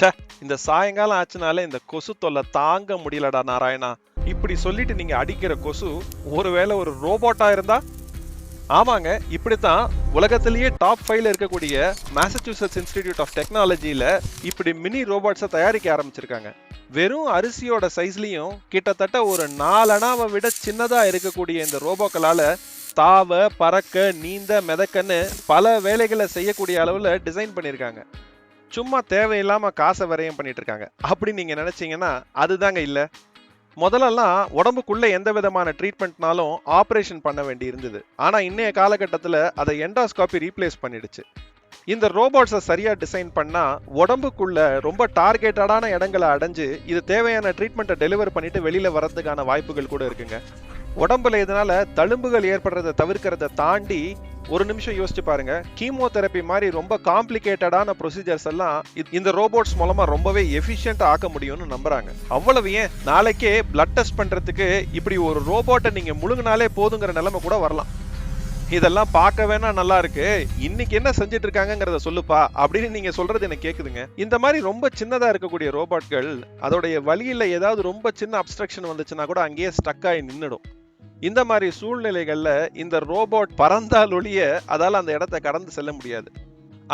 ச்சே இந்த சாயங்காலம் ஆச்சுனாலே இந்த கொசு தொல்லை தாங்க முடியலடா நாராயணா. இப்படி சொல்லிட்டு நீங்க அடிக்கிற கொசு ஒருவேளை ஒரு ரோபோட்டா இருந்தா? ஆமாங்க இப்படித்தான் உலகத்திலேயே டாப் ஃபைவ்ல இருக்கக்கூடிய மேசச்சூசட்ஸ் இன்ஸ்டிடியூட் ஆஃப் டெக்னாலஜியில இப்படி மினி ரோபோட்ஸை தயாரிக்க ஆரம்பிச்சிருக்காங்க. வெறும் அரிசியோட சைஸ்லயும் கிட்டத்தட்ட ஒரு நாலணாவை விட சின்னதா இருக்கக்கூடிய இந்த ரோபோக்களால தாவ பறக்க நீந்த மிதக்கன்னு பல வேலைகளை செய்யக்கூடிய அளவுல டிசைன் பண்ணியிருக்காங்க சும்மா தேவையில்லாமல் காசை விரயம் பண்ணிட்டு இருக்காங்க அப்படி நீங்கள் நினச்சிங்கன்னா அதுதாங்க இல்லை. முதல்லலாம் உடம்புக்குள்ளே எந்த விதமான ட்ரீட்மெண்ட்னாலும் ஆப்ரேஷன் பண்ண வேண்டி இருந்தது. ஆனால் இன்னைய காலகட்டத்தில் அதை எண்டாஸ்காபி ரீப்ளேஸ் பண்ணிடுச்சு. இந்த ரோபோட்ஸை சரியாக டிசைன் பண்ணால் உடம்புக்குள்ள ரொம்ப டார்கெட்டடான இடங்களை அடைஞ்சு இது தேவையான ட்ரீட்மெண்ட்டை டெலிவர் பண்ணிட்டு வெளியில் வரதுக்கான வாய்ப்புகள் கூட இருக்குங்க. உடம்புல இதனால தழும்புகள் ஏற்படுறதை தவிர்க்கிறத தாண்டி ஒரு நிமிஷம் யோசிச்சு பாருங்க. கீமோதெரப்பி மாதிரி ரொம்ப காம்ப்ளிகேட்டடான ப்ரொசீஜர்ஸ் எல்லாம் இந்த ரோபோட்ஸ் மூலமா ரொம்பவே எஃபிஷியன்ட் ஆக்க முடியும்னு நம்புறாங்க. அவ்வளவு ஏன்? நாளைக்கே பிளட் டெஸ்ட் பண்றதுக்கு இப்படி ஒரு ரோபோட்டை நீங்க முழுங்கினாலே போதுங்கிற நிலைமை கூட வரலாம். இதெல்லாம் பார்க்க வேணா நல்லா இருக்கு. இன்னைக்கு என்ன செஞ்சுட்டு இருக்காங்கிறத சொல்லுப்பா அப்படின்னு நீங்க சொல்றது எனக்கு கேக்குதுங்க. இந்த மாதிரி ரொம்ப சின்னதா இருக்கக்கூடிய ரோபோட்கள் அதோடைய வழியில ஏதாவது ரொம்ப சின்ன அப்ஸ்ட்ரக்ஷன் வந்துச்சுன்னா கூட அங்கேயே ஸ்டக் ஆகி நின்றுடும் இந்த மாதிரி சூழ்நிலைகளில் இந்த ரோபோட் பறந்தால் ஒழிய அதால் அந்த இடத்த கடந்து செல்ல முடியாது.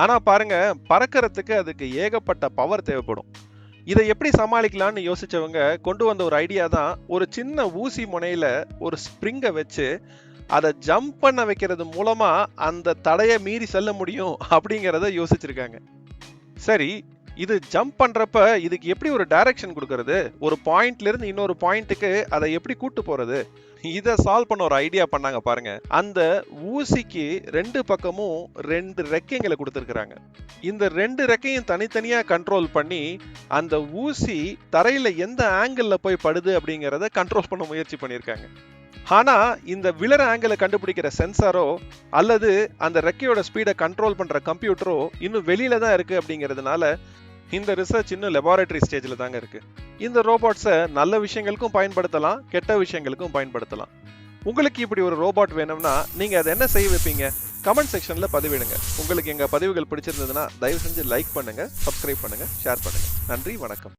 ஆனால் பாருங்க பறக்கிறதுக்கு அதுக்கு ஏகப்பட்ட பவர் தேவைப்படும். இதை எப்படி சமாளிக்கலாம்னு யோசிச்சவங்க கொண்டு வந்த ஒரு ஐடியா தான் ஒரு சின்ன ஊசி முனையில் ஒரு ஸ்ப்ரிங்கை வச்சு அதை ஜம்ப் பண்ண வைக்கிறது மூலமாக அந்த தடையை மீறி செல்ல முடியும் அப்படிங்கிறத யோசிச்சிருக்காங்க. சரி இது ஜம்ப் பண்றப்ப இதுக்கு எப்படி ஒரு டைரக்ஷன் கொடுக்கறது? ஒரு பாயிண்ட்ல இருந்து இன்னொரு பாயிண்ட்டுக்கு அதை எப்படி கூட்டு போறது? இதை சால்வ் பண்ண ஒரு ஐடியா பண்ணாங்க பாருங்க. அந்த ஊசிக்கு ரெண்டு பக்கமும் ரெண்டு ரெக்கைங்களை கொடுத்துருக்குறாங்க. இந்த ரெண்டு ரெக்கையும் தனித்தனியா கண்ட்ரோல் பண்ணி அந்த ஊசி தரையில எந்த ஆங்கிள் போய் படுது அப்படிங்கிறத கண்ட்ரோல் பண்ண முயற்சி பண்ணியிருக்காங்க. ஆனா இந்த விழற ஆங்கிளை கண்டுபிடிக்கிற சென்சாரோ அல்லது அந்த ரெக்கையோட ஸ்பீடை கண்ட்ரோல் பண்ற கம்ப்யூட்டரோ இன்னும் வெளியில தான் இருக்கு அப்படிங்கிறதுனால இந்த ரிசர்ச் இன்னும் லெபார்டரி ஸ்டேஜில் தாங்க இருக்கு. இந்த ரோபோட்ஸை நல்ல விஷயங்களுக்கும் பயன்படுத்தலாம் கெட்ட விஷயங்களுக்கும் பயன்படுத்தலாம். உங்களுக்கு இப்படி ஒரு ரோபோட் வேணும்னா நீங்கள் அதை என்ன செய்ய வைப்பீங்க? கமெண்ட் செக்ஷனில் பதிவிடுங்க. உங்களுக்கு எங்கள் பதிவுகள் பிடிச்சிருந்ததுன்னா தயவு செஞ்சு லைக் பண்ணுங்கள் சப்ஸ்கிரைப் பண்ணுங்கள் ஷேர் பண்ணுங்கள் நன்றி வணக்கம்.